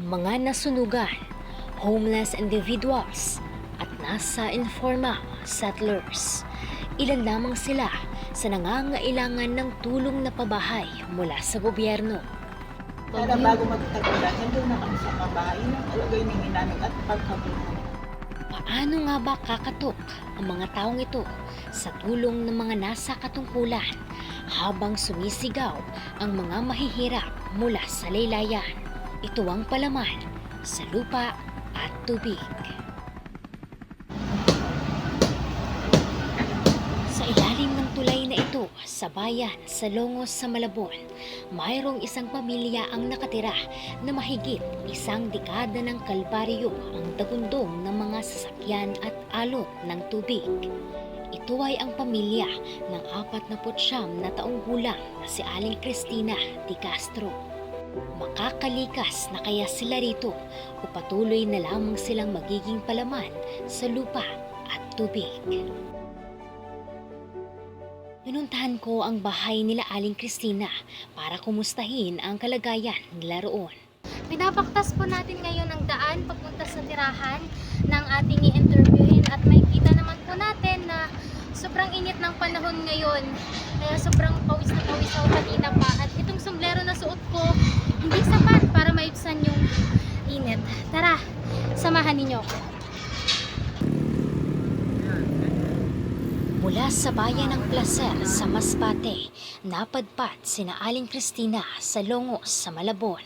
mga nasunugan, homeless individuals, at nasa informal settlers. Ilan lamang sila sa nangangailangan ng tulong na pabahay mula sa gobyerno. Para bago magtagulan, nandun na kami sa pabahay ng alagay ni namin at pagkabuhay. Paano nga ba kakatok ang mga taong ito sa tulong ng mga nasa katungkulan habang sumisigaw ang mga mahihirap mula sa laylayan? Ito ang palaman sa lupa at tubig. Sa ilalim ng tulay na ito, sa bayan sa Longos sa Malabon, mayroong isang pamilya ang nakatira na mahigit isang dekada ng kalbaryo ang dagundong ng mga sasakyan at alon ng tubig. Ito ay ang pamilya ng apat na putsyam na taong gulang na si Aling Cristina Di Castro. Makakalikas na kaya sila rito o patuloy na lamang silang magiging palaman sa lupa at tubig. Pinuntahan ko ang bahay nila Aling Cristina para kumustahin ang kalagayan nila roon. Pinapaktas po natin ngayon ang daan papunta sa tirahan ng ating i-interviewin at makikita naman po natin na sobrang init ng panahon ngayon. Kaya sobrang pawis na pawis ako kanina pa. At itong sombrero na suot ko, hindi sapat para maibsan yung init. Tara, samahan ninyo ako. Mula sa bayan ng Placer sa Masbate, napadpad sina Aling Cristina sa Longos sa Malabon.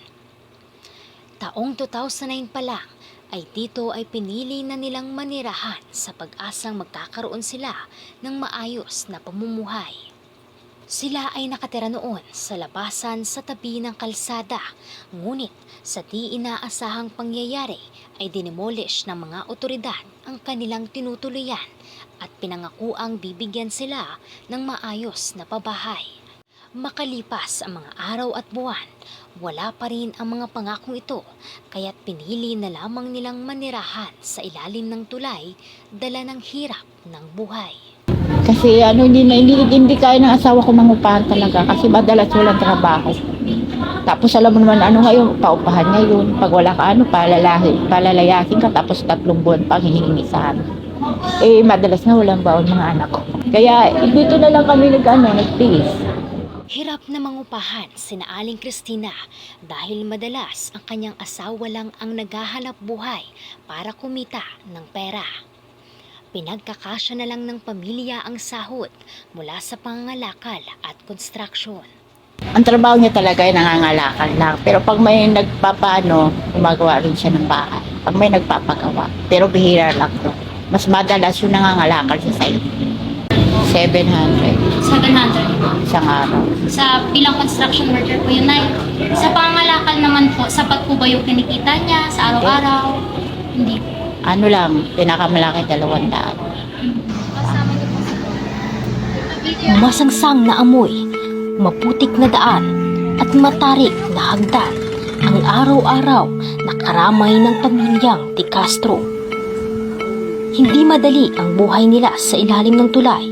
Taong 2009 pa lang ay dito ay pinili na nilang manirahan sa pag-asang magkakaroon sila ng maayos na pamumuhay. Sila ay nakatira noon sa labasan sa tabi ng kalsada, ngunit sa di inaasahang pangyayari ay dinemolish ng mga otoridad ang kanilang tinutuluyan at pinangakuang bibigyan sila ng maayos na pabahay. Makalipas ang mga araw at buwan, wala pa rin ang mga pangakong ito kaya't pinili na lamang nilang manirahan sa ilalim ng tulay dala ng hirap ng buhay. Kasi ano, hindi, na, hindi, hindi kaya ng asawa ko mangupahan talaga kasi madalas walang trabaho. Tapos alam mo naman ano ngayon, paupahan ngayon. Pag wala ka ano, palalahi, palalayasin ka tapos tatlong buwan pang hihingi sa. Eh, madalas na walang baon mga anak ko. Kaya dito na lang kami nag, ano, nagtiis. Hirap na mangupahan sina Aling Cristina dahil madalas ang kanyang asawa lang ang naghahanap buhay para kumita ng pera. Pinagkakasya na lang ng pamilya ang sahod mula sa pangangalakal at construction. Ang trabaho niya talaga ay nangangalakal lang. Pero pag may nagpapaano, gumagawa rin siya ng bahay. Pag may nagpapagawa. Pero bihira lang to. Mas madalas yung nangangalakal siya sa inyo. 700 700 isang araw. sa bilang construction worker po yun, Nay. Sa pangalakal naman po, sapat po ba yung kinikita niya sa araw-araw? Hindi po. Ano lang, pinakamalaki dalawang daan. Masangsang na amoy, maputik na daan, at matarik na hagdan ang araw-araw na karamay ng pamilyang Di Castro. Hindi madali ang buhay nila sa ilalim ng tulay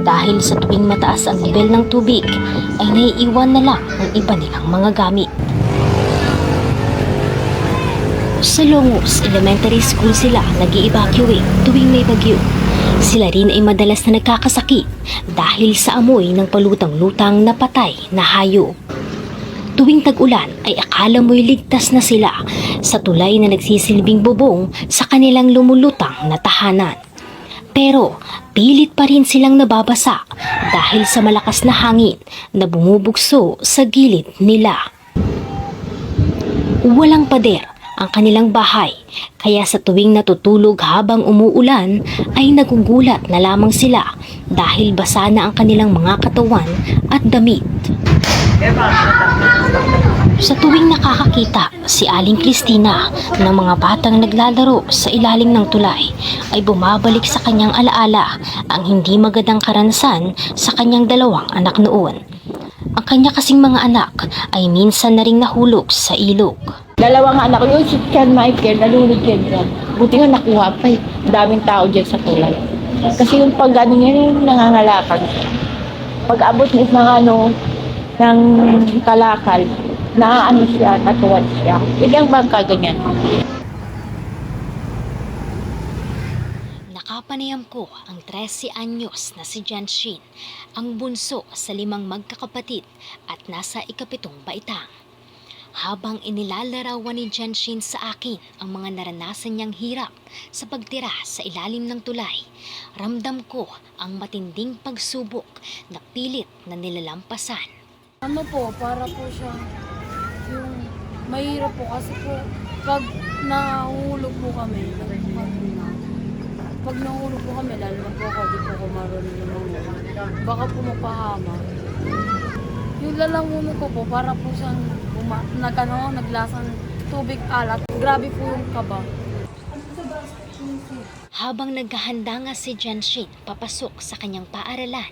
dahil sa tuwing mataas ang level ng tubig ay naiiwan na lang ang iba nilang mga gamit. Sa Longos Elementary School sila nag evacuate tuwing may bagyo. Sila rin ay madalas na nagkakasakit dahil sa amoy ng palutang-lutang na patay na hayop. Tuwing tag-ulan ay akala mo'y ligtas na sila sa tulay na nagsisilbing bubong sa kanilang lumulutang na tahanan. Pero pilit pa rin silang nababasa dahil sa malakas na hangin na bumubugso sa gilid nila. Walang pader ang kanilang bahay kaya sa tuwing natutulog habang umuulan ay nagugulat na lamang sila dahil basa na ang kanilang mga katawan at damit. Sa tuwing nakakakita si Aling Cristina ng mga batang naglalaro sa ilalim ng tulay ay bumabalik sa kanyang alaala ang hindi magandang karanasan sa kanyang dalawang anak noon. Ang kanya kasing mga anak ay minsan na ring nahulog sa ilog. Dalawang anak ko, yung si Chan Michael, nalunod yan dyan. Buti nga nakuha pa eh. Daming tao dyan sa tulay. Kasi yung pag ano niya, yung nangangalakal. Pag abot ng ng ano, ng kalakal, na ano siya, natuwan siya. Ilang bangka ganyan. Nakapanayam ko ang 13 anyos na si Janshin, ang bunso sa limang magkakapatid at nasa ikapitong baitang. Habang inilalarawan ni Janshin sa akin ang mga naranasan niyang hirap sa pagtira sa ilalim ng tulay, ramdam ko ang matinding pagsubok na pilit na nilalampasan. Ano po, para po siya yung mahirap po kasi po pag nahulog po kami, pag, pag nahulog po kami, lalo po ako, di po ako marunong lumulog. Baka po mapahama. Yung lalanguno ko po, para po siyang uma, nag, ano, naglasang tubig alat. Grabe po yung kaba. Habang naghahanda nga si Janshin papasok sa kanyang paaralan,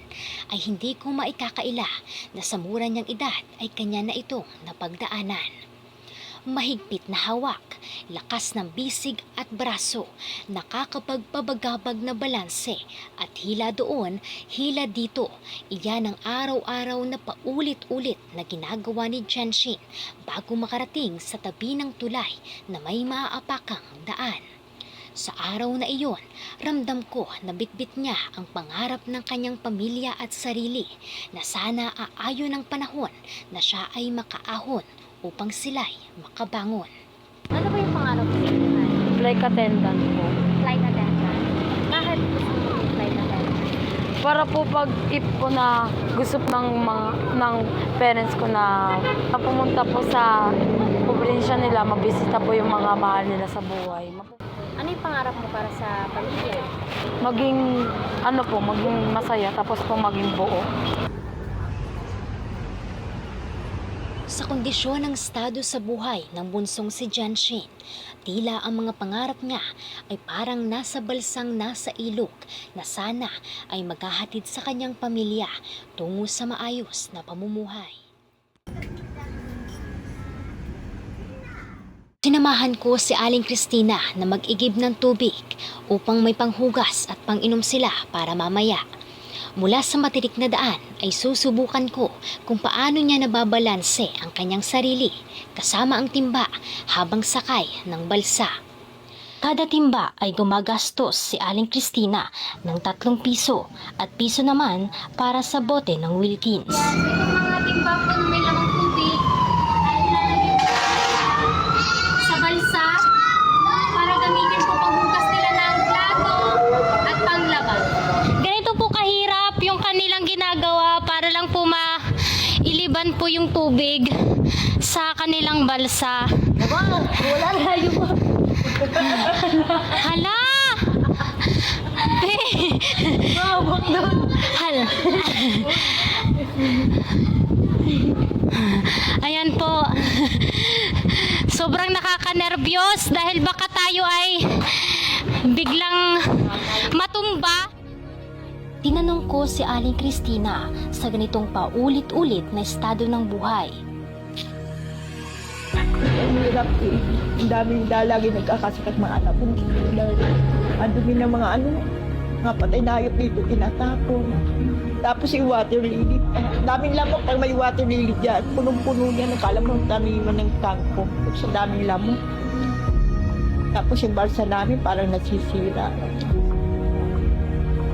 ay hindi ko maikakaila na sa mura niyang edad ay kanya na itong napagdaanan. Mahigpit na hawak, lakas ng bisig at braso, nakakapagpabagabag na balanse at hila doon, hila dito. Iyan ang araw-araw na paulit-ulit na ginagawa ni Janshin bago makarating sa tabi ng tulay na may maaapakang daan. Sa araw na iyon, ramdam ko na bitbit niya ang pangarap ng kanyang pamilya at sarili na sana aayon ng panahon na siya ay makaahon upang sila'y makabangon. Ano ba yung pangarap mo? Flight attendant po. Flight attendant. Bakit gusto mo ng flight attendant? Para po pag if ko na gusto ng mga ng parents ko na, pumunta po sa probinsya nila, mabisita po yung mga mahal nila sa buhay. Ano yung pangarap mo para sa pamilya? Maging ano po, maging masaya tapos po maging buo. Sa kondisyon ng estado sa buhay ng bunsong si Janshin, tila ang mga pangarap niya ay parang nasa balsang nasa ilog na sana ay maghahatid sa kanyang pamilya tungo sa maayos na pamumuhay. Sinamahan ko si Aling Christina na mag-igib ng tubig upang may panghugas at panginom sila para mamaya. Mula sa matirik na daan ay susubukan ko kung paano niya nababalanse ang kanyang sarili kasama ang timba habang sakay ng balsa. Kada timba ay gumagastos si Aling Christina ng tatlong piso at piso naman para sa bote ng Wilkins. Itong mga timba po na tubig ay ilalagay po sa balsa para gamitin po panghugas nila ng plato at panglaban. Ganito po kahirap yung kanilang ginagawa para lang po mailiban po yung tubig sa kanilang balsa. Wala na yung Hala! Be! Hala. Ayan po. Sobrang nakakanerbiyos dahil baka tayo ay biglang matumba. Tinanong ko si Aling Christina sa ganitong paulit-ulit na estado ng buhay. Ang hirap eh. Ang daming dalagi nagkakasakit mga anak ko. Ang dumi ng mga ano, mga patay na hayop dito tinatapon. Tapos yung water lily. Ang daming lamok pag may water lily dyan. Punong-puno niya. Nakala mo mo ng tangko. Sa daming lamok. Tapos yung balsa namin parang nasisira.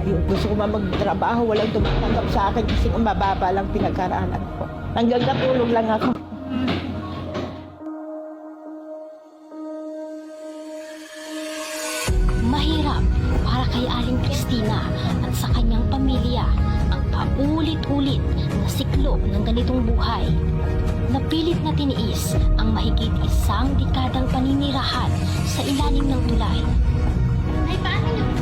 Yung gusto ko magtrabaho, walang tumatanggap sa akin kasi mababa lang pinagkaraanan ko. Hanggang natulog lang ako. Mahirap para kay Aling Christina at sa kanyang pamilya ang paulit-ulit na siklo ng ganitong buhay. Napilit na tiniis ang mahigit isang dekadang paninirahan sa ilalim ng tulay. Ay, paano niyo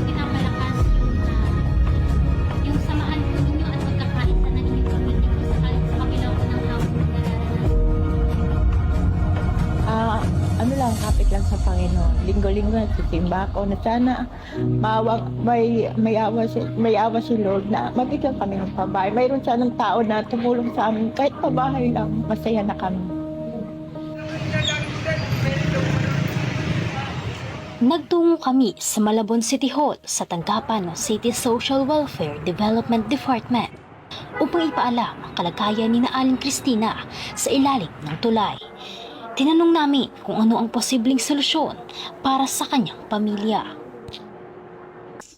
sa Panginoon. Linggo-linggo na sisimba ako na sana mawag, may, may, awa si, may awa si Lord na mabigyan kami ng pabahay. Mayroon sanang tao na tumulong sa amin. Kahit pabahay lang, masaya na kami. Nagtungo kami sa Malabon City Hall sa tanggapan ng City Social Welfare Development Department upang ipaalam ang kalagayan ni na Aling Christina sa ilalim ng tulay. Tinanong namin kung ano ang posibleng solusyon para sa kanyang pamilya.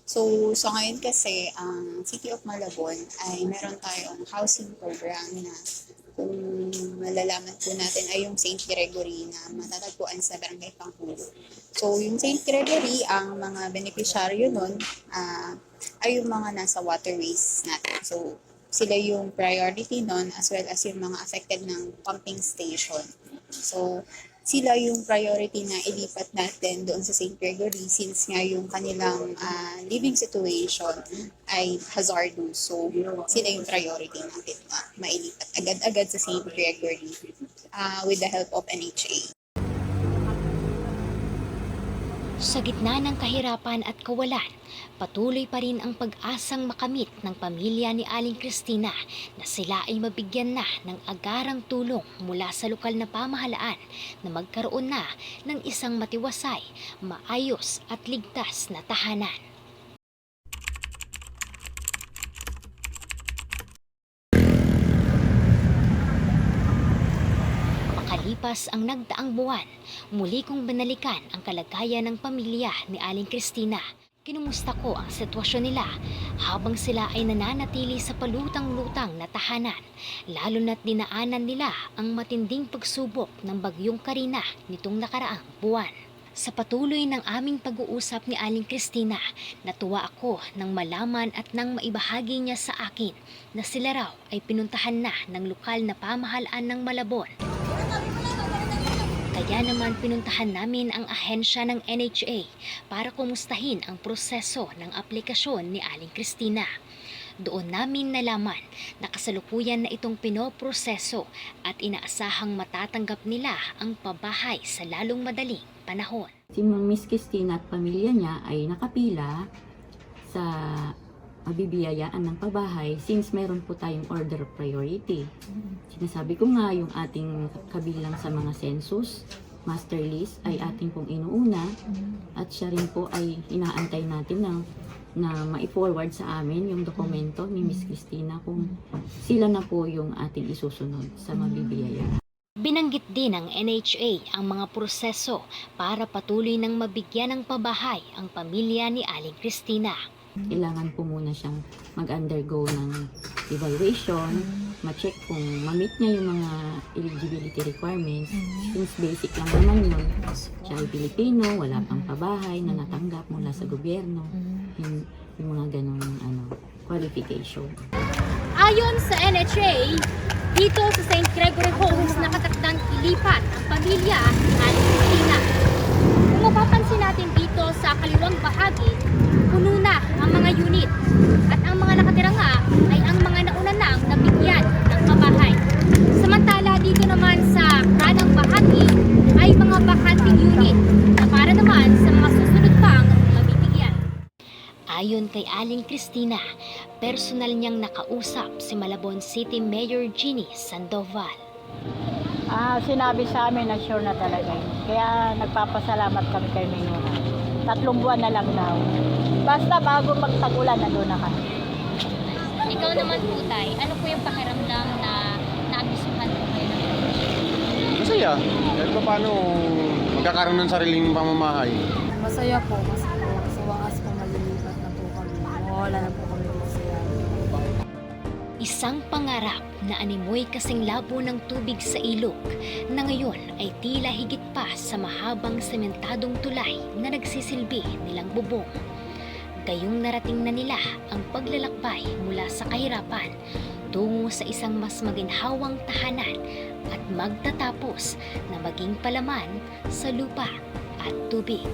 So, sa ngayon kasi, ang City of Malabon ay meron tayong housing program na kung malalaman po natin ay yung St. Gregory na matatagpuan sa Barangay Panghulo. So, yung St. Gregory, ang mga beneficiaryo nun ah, ay yung mga nasa waterways natin. So, sila yung priority nun as well as yung mga affected ng pumping station. So, sila yung priority na ilipat natin doon sa St. Gregory since nga yung kanilang ah, living situation ay hazardous. So, sila yung priority natin na mailipat agad-agad sa St. Gregory ah, with the help of NHA. Sa gitna ng kahirapan at kawalan, patuloy pa rin ang pag-asang makamit ng pamilya ni Aling Christina na sila ay mabigyan na ng agarang tulong mula sa lokal na pamahalaan na magkaroon na ng isang matiwasay, maayos at ligtas na tahanan. Makalipas ang nagdaang buwan, muli kong banalikan ang kalagayan ng pamilya ni Aling Christina. Kinumusta ko ang sitwasyon nila habang sila ay nananatili sa palutang-lutang na tahanan, lalo na't dinaanan nila ang matinding pagsubok ng bagyong Karina nitong nakaraang buwan. Sa patuloy ng aming pag-uusap ni Aling Christina, natuwa ako nang malaman at nang maibahagi niya sa akin na sila raw ay pinuntahan na ng lokal na pamahalaan ng Malabon kaya naman pinuntahan namin ang ahensya ng NHA para kumustahin ang proseso ng aplikasyon ni Aling Christina. Doon namin nalaman na kasalukuyan na itong pinoproseso at inaasahang matatanggap nila ang pabahay sa lalong madaling panahon. Si Miss Christina at pamilya niya ay nakapila sa mabibiyayaan ng pabahay since meron po tayong order of priority. Sinasabi ko nga yung ating kabilang sa mga census, master list ay ating pong inuuna at siya rin po ay inaantay natin na na mai-forward sa amin yung dokumento ni Miss Christina kung sila na po yung ating isusunod sa mabibiyayaan. Binanggit din ng NHA ang mga proseso para patuloy ng mabigyan ng pabahay ang pamilya ni Aling Christina. Kailangan po muna siyang mag-undergo ng evaluation, ma-check kung ma-meet niya yung mga eligibility requirements. Since basic lang naman yun, siya ay Pilipino, wala pang pabahay na natanggap mula sa gobyerno. Yung, yung mga ganong ano, qualification. Ayon sa NHA, dito sa St. Gregory Homes nakatakdang ilipat ang pamilya ni Aling Christina. Kung mapapansin natin dito sa kaliwang bahagi, na ang mga unit at ang mga nakatira nga ay ang mga nauna nang nabigyan ng pabahay. Samantala dito naman sa kanang bahagi ay mga bakanting unit na para naman sa mga susunod pang mabibigyan. Ayon kay Aling Christina, personal niyang nakausap si Malabon City Mayor Jeannie Sandoval. Ah, sinabi sa amin na sure na talaga. Kaya nagpapasalamat kami kay Mayor. Tatlong buwan na lang daw. Basta bago magtag-ulan, nandun na kami. Ikaw naman po, Tay, ano po yung pakiramdam na naabisuhan po kayo ng Masaya. Kahit pa paano magkakaroon ng sariling pamamahay. Masaya po po sa wakas po malilipat na po kami. Mawawala na po kami masaya. Isang pangarap na animoy kasing labo ng tubig sa ilog na ngayon ay tila higit pa sa mahabang sementadong tulay na nagsisilbi nilang bubong. Gayong narating na nila ang paglalakbay mula sa kahirapan tungo sa isang mas maginhawang tahanan at magtatapos na maging palaman sa lupa at tubig.